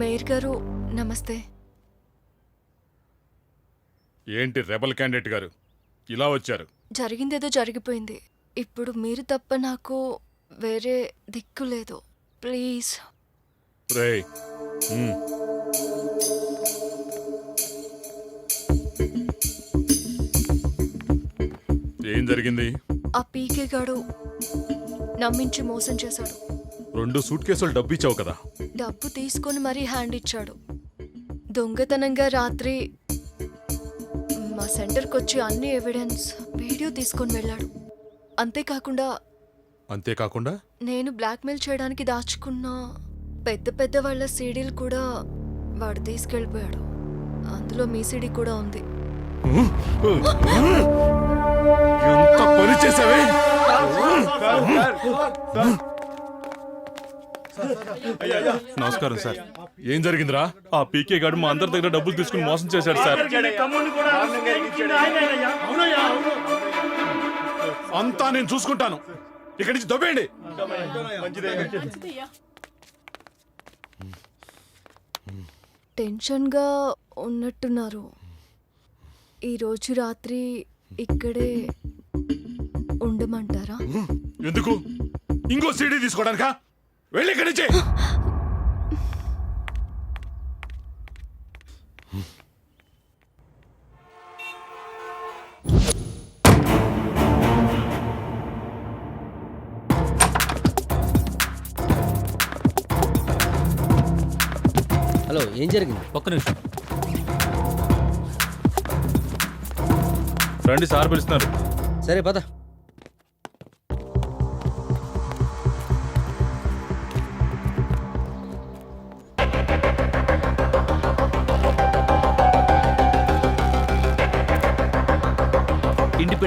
Mayor గారు నమస్తే. ఏంటి రెబల్ క్యాండిడేట్ గారు? ఇలా వచ్చారు. జరిగిందేదో జరిగిపోయింది. ఇప్పుడు మీరు తప్ప నాకు వేరే దిక్కు లేదు. ప్లీజ్. ఏం జరిగింది? ఆ పీకే గాడు నమ్మించి మోసం చేశాడు. రెండు సూట్ కేసులు డబ్బు ఇచ్చావు కదా. డబ్బు తీసుకొని మరీ హ్యాండ్ ఇచ్చాడు. దొంగతనంగా రాత్రి మా సెంటర్కి వచ్చి అన్ని ఎవిడెన్స్ వీడియో తీసుకొని వెళ్ళాడు. అంతేకాకుండా అంతేకాకుండా? నేను బ్లాక్మెయిల్ చేయడానికి దాచుకున్న పెద్ద పెద్ద వాళ్ళ సీడీలు కూడా వాడు తీసుకెళ్ళిపోయాడు. అందులో మీ సీడీ కూడా ఉంది. ఎంత పని చేసావే? నమస్కారం సార్. ఏం జరిగిందిరా? ఆ పీకే గారు మా అందరి దగ్గర డబ్బులు తీసుకుని మోసం చేశాడు సార్. అంతా నేను చూసుకుంటాను. ఇక్కడి నుంచి దొబ్బేయండి. టెన్షన్గా ఉన్నట్టున్నారు. ఈరోజు రాత్రి ఇక్కడే ఉండమంటారా? ఎందుకు? ఇంకో సీడీ తీసుకోవడానికా? వెళ్ళి ఇక్కడి నుంచి. హలో ఏం జరిగింది? ఒక్క నిమిషం. రండి సార్ పిలుస్తున్నారు. సరే పద.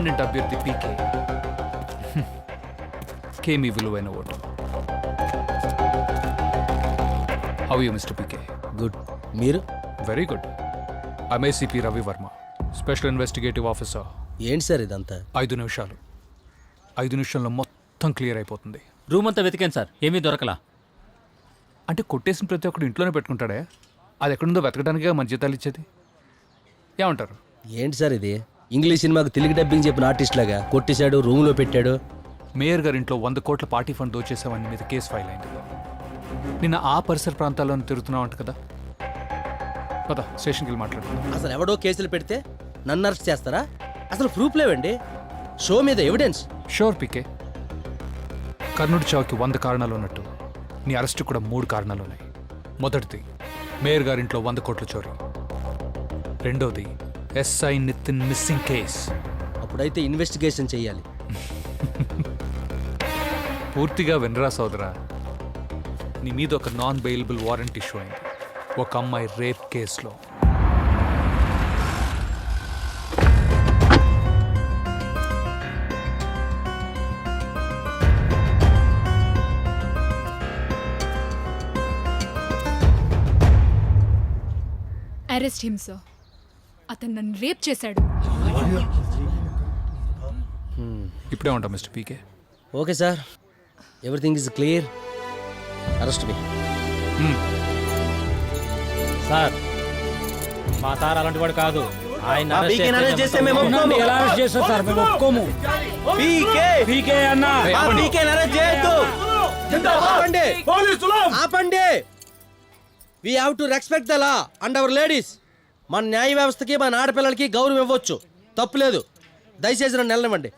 ఇండిపెండెంట్ అభ్యర్థి పీకే. కేమీ విలువైన vote? How you mister PK good మీరు? Very good MACP Ravi Varma special investigative officer ఏంటి సార్ ఇదంతా? ఐదు నిమిషాలు. ఐదు నిమిషాల్లో మొత్తం క్లియర్ అయిపోతుంది. రూమ్ అంతా వెతికాను సార్. ఏమీ దొరకలా. అంటే కొట్టేసిన ప్రతి ఒక్కడు ఇంట్లోనే పెట్టుకుంటాడే. అది ఎక్కడుందో వెతకడానికే మన జీతాలు ఇచ్చేది. ఏమంటారు? ఏంటి సార్ ఇది? ఇంగ్లీష్ సినిమాకు తెలుగు డబ్బింగ్ చెప్పిన ఆర్టిస్ట్ లాగా కొట్టేశాడు రూమ్లో పెట్టాడు. మేయర్ గారి ఇంట్లో వంద కోట్ల పార్టీ ఫండ్ దోచేసామని మీద కేసు ఫైల్ అయింది. నిన్న ఆ పరిసర ప్రాంతాల్లో తిరుగుతున్నావంట కదా. పద స్టేషన్కి వెళ్ళి మాట్లాడుకుందాం అసలు ఎవడో కేసులు పెడితే నన్ను అరెస్ట్ చేస్తారా? అసలు ప్రూఫ్ లేవండి. షో మీద ఎవిడెన్స్ షూర్ పికే కర్ణుడి చావుకి వంద కారణాలు ఉన్నట్టు. నీ అరెస్టు కూడా మూడు కారణాలు ఉన్నాయి. మొదటిది మేయర్ గారింట్లో వంద కోట్ల చోరీ. రెండోది ఎస్ఐ నితిన్ మిస్సింగ్ కేస్ అప్పుడైతే ఇన్వెస్టిగేషన్ చేయాలి. పూర్తిగా వినరా సోదరా నీ మీద ఒక నాన్ బెయిలబుల్ వారెంట్ ఇష్యూ అయింది. ఒక అమ్మాయి రేప్ కేసులో అరెస్ట్ హిమ్ సార్ అతను నన్ను రేప్ చేశాడు. ఇప్పుడే ఉంటాం mister PK. Okay sir. Everything is clear. Arrest me. Sir మా సార్ అలాంటి వాడు కాదు. ఆయన. ఎలా చేస్తారు? సార్ మేము ఒప్పుకోము. పీకే. అన్న. ఆపండి. ఆపండి. We have to respect the law and our ladies మన న్యాయ వ్యవస్థకి మన ఆడపిల్లలకి గౌరవం ఇవ్వచ్చు. తప్పులేదు దయచేసి నన్ను వెళ్ళనివ్వండి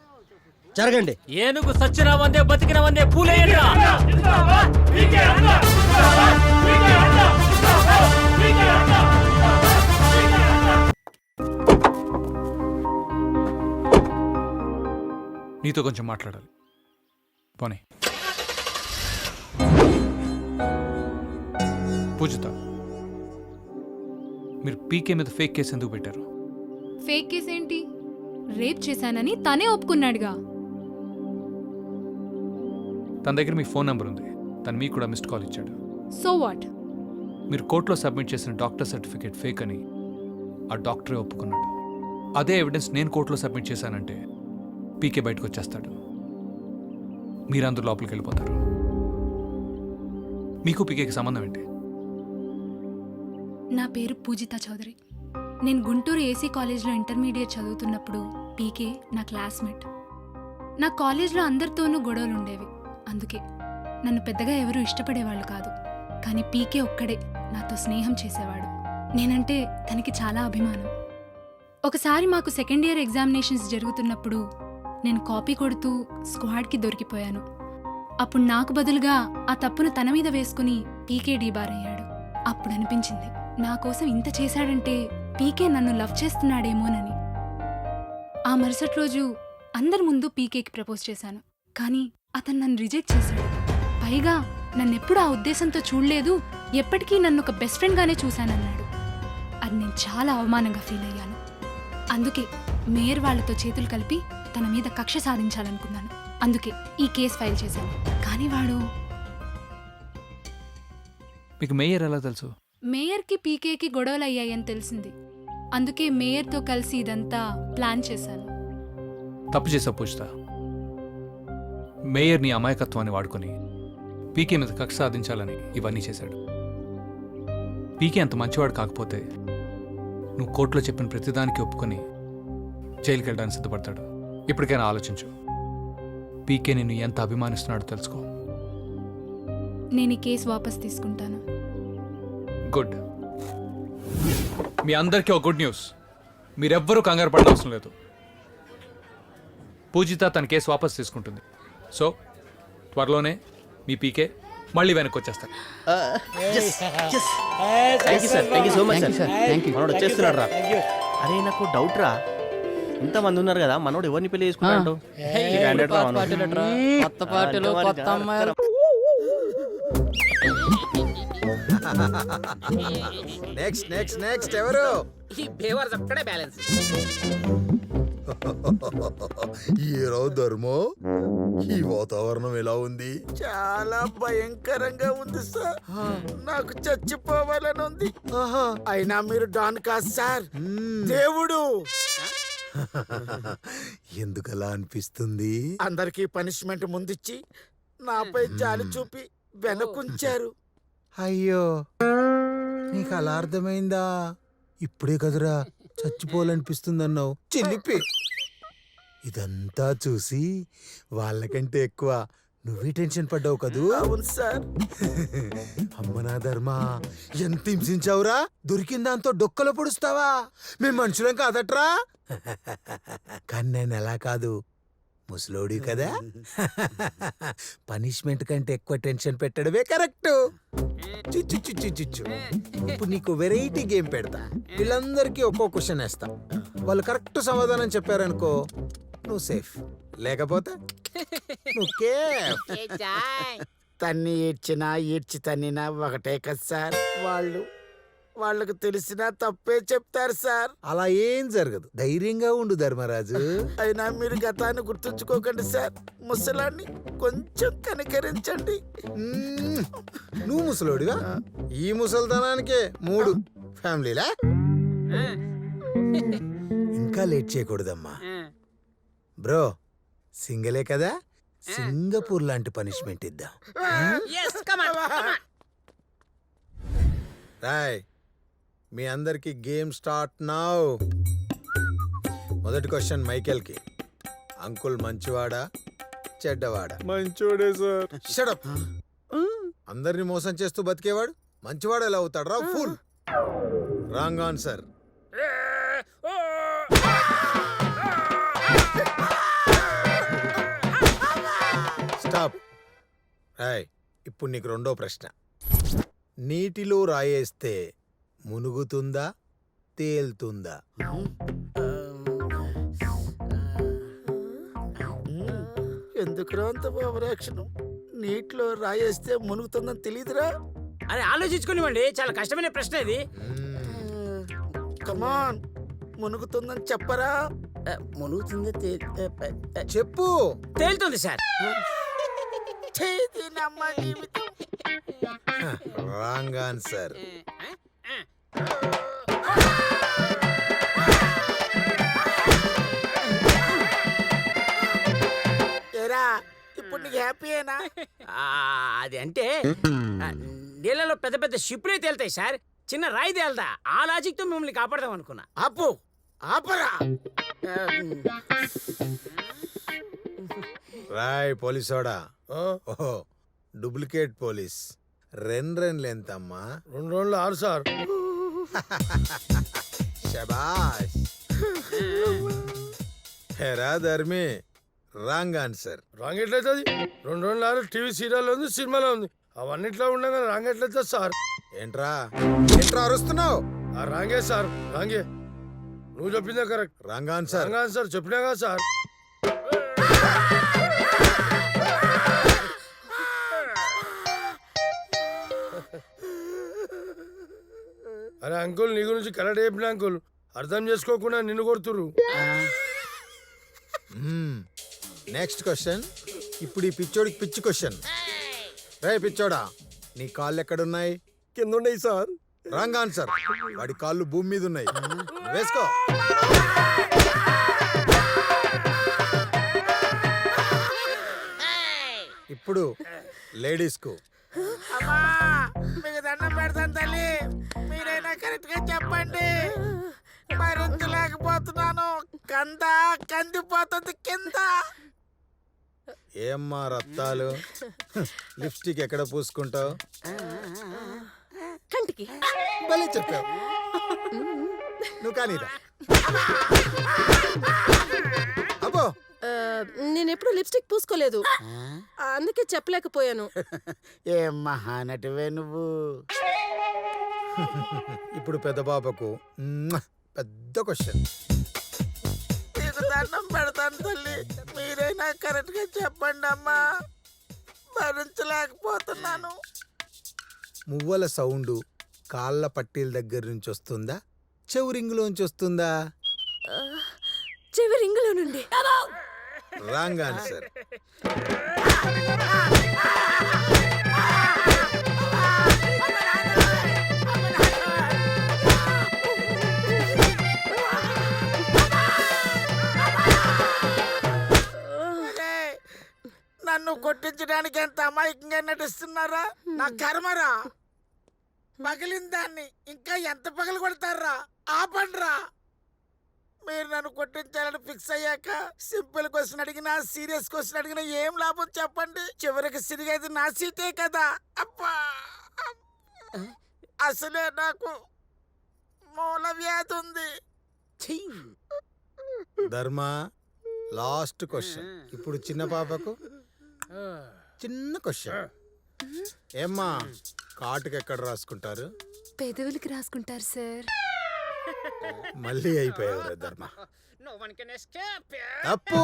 జరగండి. ఏనుగు సచ్చిన వందే బతికిన వందే పూలేయండిరా నీతో కొంచెం మాట్లాడాలి. పోనీ. పూజిత. మీరు పీకే మీద ఫేక్ కేసు ఎందుకు పెట్టారు? ఫేక్ కేస్ ఏంటి? రేప్ చేశానని తనే ఒప్పుకున్నాడుగా. తన దగ్గర మీ ఫోన్ నెంబర్ ఉంది. తను మీకు కూడా మిస్డ్ కాల్ ఇచ్చాడు. So what? మీరు కోర్టులో సబ్మిట్ చేసిన డాక్టర్ సర్టిఫికేట్ ఫేక్ అని ఆ డాక్టరే ఒప్పుకున్నాడు. అదే ఎవిడెన్స్ నేను కోర్టులో సబ్మిట్ చేశానంటే పీకే బయటకు వచ్చేస్తాడు. మీరందరూ లోపలికి వెళ్ళిపోతారు. మీకు పీకేకి సంబంధం ఏంటి? నా పేరు పూజిత చౌదరి. నేను గుంటూరు ఏసీ కాలేజ్లో ఇంటర్మీడియట్ చదువుతున్నప్పుడు పీకే నా క్లాస్మేట్. నా కాలేజ్లో అందరితోనూ గొడవలు ఉండేవి అందుకే నన్ను పెద్దగా ఎవరూ ఇష్టపడేవాళ్ళు కాదు. కానీ పీకే ఒక్కడే నాతో స్నేహం చేసేవాడు. నేనంటే తనకి చాలా అభిమానం. ఒకసారి మాకు సెకండ్ ఇయర్ ఎగ్జామినేషన్స్ జరుగుతున్నప్పుడు నేను కాపీ కొడుతూ స్క్వాడ్కి దొరికిపోయాను. అప్పుడు నాకు బదులుగా ఆ తప్పును తన మీద వేసుకుని పీకే డీబార్ అయ్యాడు. అప్పుడు అనిపించింది నా కోసం ఇంత చేశాడంటే పీకే నన్ను లవ్ చేస్తున్నాడేమోనని. ఆ మరుసటి రోజు అందరి ముందు పీకేకి ప్రపోజ్ చేశాను. కానీ అతను నన్ను రిజెక్ట్ చేశాడు. పైగా నన్నెప్పుడు ఆ ఉద్దేశంతో చూడలేదు ఎప్పటికీ నన్ను ఒక బెస్ట్ ఫ్రెండ్గానే చూశానన్నాడు. అది నేను చాలా అవమానంగా ఫీల్ అయ్యాను. అందుకే మేయర్ వాళ్ళతో చేతులు కలిపి తన మీద కక్ష సాధించాలనుకున్నాను. అందుకే ఈ కేసు ఫైల్ చేశాను. కానీ వాడు మీకు మేయర్ ఎలా తెలుసు? మేయర్కి పీకేకి గొడవలు అయ్యాయని తెలిసింది. అందుకే మేయర్తో కలిసి ఇదంతా ప్లాన్ చేశాను. తప్పు చేసా పూజిత. మేయర్ నీ అమాయకత్వాన్ని వాడుకొని పీకే మీద కక్ష సాధించాలని ఇవన్నీ చేశాడు. పీకే అంత మంచివాడు కాకపోతే నువ్వు కోర్టులో చెప్పిన ప్రతిదానికి ఒప్పుకొని జైలుకి వెళ్ళడానికి సిద్ధపడతాడు. ఇప్పటికైనా ఆలోచించు. పీకే నిన్ను ఎంత అభిమానిస్తున్నాడో తెలుసుకో. నేను ఈ కేసు వాపస్ తీసుకుంటాను. గుడ్. మీ అందరికీ ఒక గుడ్ న్యూస్. మీరెవ్వరూ కంగారు పడిన అవసరం లేదు. పూజిత తన కేసు వాపస్ తీసుకుంటుంది. సో త్వరలోనే మీ పీకే మళ్ళీ వెనక్కి వచ్చేస్తారు. Thank you sir thank you so much sir మనోడు వచ్చేస్తున్నాడు రా. అరే నాకు డౌట్ రా. ఇంతమంది ఉన్నారు కదా మనోడు ఎవరిని పెళ్ళి చేసుకున్నాడు కొత్త పార్టీలు కొత్త అమ్మాయిలు. నెక్స్ట్ నెక్స్ట్ నెక్స్ట్ ఎవరు? ఈ బేవర్స్ అక్కడే బ్యాలెన్స్. హీరో ధర్మో ఈ వాతావరణం ఎలా ఉంది? చాలా భయంకరంగా ఉంది సార్. నాకు చచ్చిపోవాలని ఉంది. అయినా మీరు డాన్ కాదు సార్. దేవుడు. ఎందుకలా అనిపిస్తుంది? అందరికీ పనిష్మెంట్ ముందిచ్చి నాపై జాలి చూపి వెనకుంచారు. అయ్యో. నీకు అలా అర్థమైందా? ఇప్పుడే కదురా చచ్చిపోవాలనిపిస్తుందన్నావు. చెల్లిపి ఇదంతా చూసి వాళ్ళకంటే ఎక్కువ నువ్వే టెన్షన్ పడ్డావు కదూ? అవును సార్. అమ్మ నా ధర్మ ఎంత హింసించావురా? దొరికిన దాంతో డొక్కలో పొడుస్తావా? మేము మనుషులం కాదట్రా? కానీ నేను ఎలా కాదు ముసలోడి కదా. పనిష్మెంట్ కంటే ఎక్కువ టెన్షన్ పెట్టడమే కరెక్ట్. చిచ్చు చిచ్చు చిచ్చు ఇప్పుడు నీకు వెరైటీ గేమ్ పెడతా. వీళ్ళందరికీ ఒక్కో క్వశ్చన్ వేస్తా. వాళ్ళు కరెక్ట్ సమాధానం చెప్పారనుకో నువ్వు సేఫ్ లేకపోతే నువ్వు కేఫ్. తన్ని ఈడ్చినా ఈడ్చి తన్నినా ఒకటే కదా సార్. వాళ్ళు వాళ్ళకు తెలిసినా తప్పే చెప్తారు సార్. అలా ఏం జరగదు. ధైర్యంగా ఉండు ధర్మరాజు. అయినా మీరు గతాన్ని గుర్తుంచుకోకండి సార్. ముసలాన్ని కొంచెం కనికరించండి. మ్మ్. నువ్వు ముసలోడివా? ఈ ముసల్తనానికే మూడు. ఫ్యామిలీలా? ఇంకా లేట్ చేయకూడదమ్మా. బ్రో సింగలే కదా? సింగపూర్ లాంటి పనిష్మెంట్ ఇద్దాం. రాయ్ మీ అందరికి గేమ్ స్టార్ట్ నౌ. మొదటి క్వశ్చన్ మైకేల్కి. అంకుల్ మంచివాడా? చెడ్డవాడా? మంచోడే సార్. షడప్ అందరిని మోసం చేస్తూ బతికేవాడు? మంచివాడు ఎలా అవుతాడు? రా full wrong answer stop Roy ఇప్పుడు నీకు రెండో ప్రశ్న. నీటిలో రాయేస్తే మునుగుతుందా? తేలుతుందా? ఎందుకురా అంత ఓవరాక్షన్? నీటిలో రాయేస్తే మునుగుతుందని తెలియదురా అరే ఆలోచించుకునివ్వండి. చాలా కష్టమైన ప్రశ్న ఇది. కమాన్ మునుగుతుందని చెప్పరా? మునుగుతుంది చెప్పు. తేలుతుంది సార్. Wrong answer. ఏరా ఇప్పుడు నీకు హ్యాపీయేనా అది అంటే నీళ్ళలో పెద్ద పెద్ద షిప్లే తేలుతాయి సార్. చిన్న రాయి తేలదా? ఆ లాజిక్తో మిమ్మల్ని కాపాడదాం అనుకున్నా. ఆపు ఆపరా. రాయ్ పోలీసోడా? ఓహో డూప్లికేట్ పోలీస్. రెండు రెండు ఎంతమ్మా రెండు రోజులు ఆరు సార్. శబాష్ హెరా ధర్మి. Wrong answer. రాంగ్ ఎట్లయితుంది? రెండు రోజులు ఆరు టీవీ సీరియల్ ఉంది సినిమాలో ఉంది. అవన్నిట్లో ఉండగా రాంగ్ ఎట్లయితుంది సార్? ఏంట్రా? ఏంట్రా అరుస్తున్నావు? ఆ రాంగే సార్ రాంగే. నువ్వు చెప్పిందే correct. Wrong answer. Wrong sir చెప్పినా కదా సార్? అరే అంకుల్ నీ గురించి చెప్పిన అంకుల్? అర్థం చేసుకోకుండా నిన్ను కొడుతురు నెక్స్ట్ క్వశ్చన్ ఇప్పుడు ఈ పిచ్చోడికి పిచ్చి క్వశ్చన్ రే పిచ్చోడా నీ కాళ్ళు ఎక్కడున్నాయి? కింద ఉన్నాయి సార్. Wrong answer. వాడి కాళ్ళు భూమి మీద ఉన్నాయి. వేసుకో. ఇప్పుడు లేడీస్కు. అమ్మా మీకు దండం పెడతాను తల్లి. మీరైనా కరెక్ట్గా చెప్పండి మరించలేకపోతున్నాను కంద కందిపోతుంది కింద. ఏమ్మా రత్తాలు? లిప్స్టిక్ ఎక్కడ పూసుకుంటావు? కంటికి. భలే చెప్పావు. నువ్వు కానీరా. అబ్బో. నేను ఎప్పుడు లిప్స్టిక్ పూసుకోలేదు. అందుకే చెప్పలేకపోయాను. ఏం మహానటివే నువ్వు? ఇప్పుడు పెద్ద పాపకు పెద్ద క్వశ్చన్ మీకు దండం పెడతాను తల్లి. మీరైనా కరెక్ట్గా చెప్పండి అమ్మా. భరించలేకపోతున్నాను. మువ్వల సౌండ్ కాళ్ళ పట్టీల దగ్గర నుంచి వస్తుందా? చెవురింగులోంచి వస్తుందా? చెవి రింగులో నుండి. Wrong answer. నన్ను కొట్టించడానికి ఎంత అమాయకంగా నటిస్తున్నారా? నా కర్మరా. పగిలిన దాన్ని ఇంకా ఎంత పగలు కొడతారా ఆపండ్రా. మీరు నన్ను కొట్టించాలని ఫిక్స్ అయ్యాక సింపుల్ క్వశ్చన్ అడిగినా సీరియస్ క్వశ్చన్ అడిగినా ఏం లాభం చెప్పండి? చివరికి సిరిగేది నా సీటే కదా. అబ్బా! అసలే నాకు మూల వ్యాధి ఉంది. ధర్మ లాస్ట్ క్వశ్చన్. ఇప్పుడు చిన్న పాపకు చిన్న క్వశ్చన్. ఏమ్మా కాటుకి ఎక్కడ రాసుకుంటారు? పెదవులకి రాసుకుంటారు సార్. మళ్ళీ అయిపోయావు ధర్మ. తప్పు.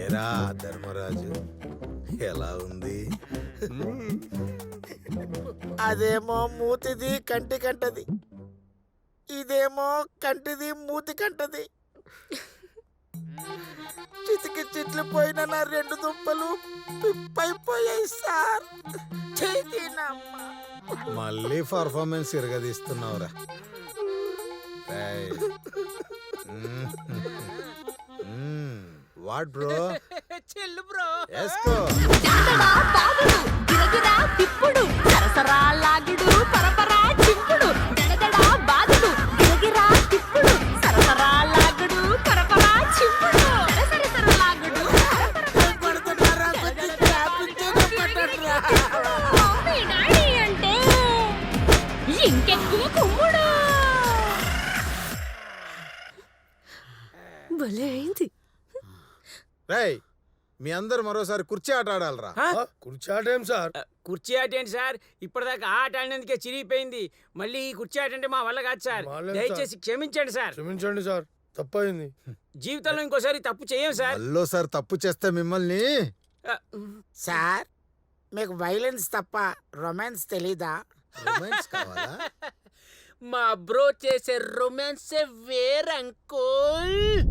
ఏరా ధర్మరాజు ఎలా ఉంది? అదేమో మూతిది కంటి కంటది. ఇదేమో కంటిది మూతి కంటది. చితికి చిట్లు పోయిన నా రెండు దుంపలు పిప్పైపోయాయి సార్. మళ్ళీ పర్ఫార్మెన్స్ ఇరగదీస్తున్నావురా. What bro? చెల్లు బ్రో. వేసుకో రేయ్ మీ అందరు మరోసారి కుర్చీ ఆట ఆడాలరా? కుర్చీ ఆట ఏం సార్? కుర్చీ ఆట ఏంటి సార్? ఇప్పటిదాకా ఆట ఆడినందుకే చిరిగిపోయింది. మళ్ళీ ఈ కుర్చీ ఆట అంటే మా వల్ల కాదు సార్? దయచేసి క్షమించండి సార్. క్షమించండి సార్ తప్పయింది జీవితంలో ఇంకోసారి తప్పు చేయం సార్. మళ్ళోసారి తప్పు చేస్తే మిమ్మల్ని? సార్ మీకు వైలెన్స్ తప్ప రొమాన్స్ తెలీదా? రొమాన్స్ కావాలా? మా బ్రో చేసే రొమాన్స్ వేరంకోల్.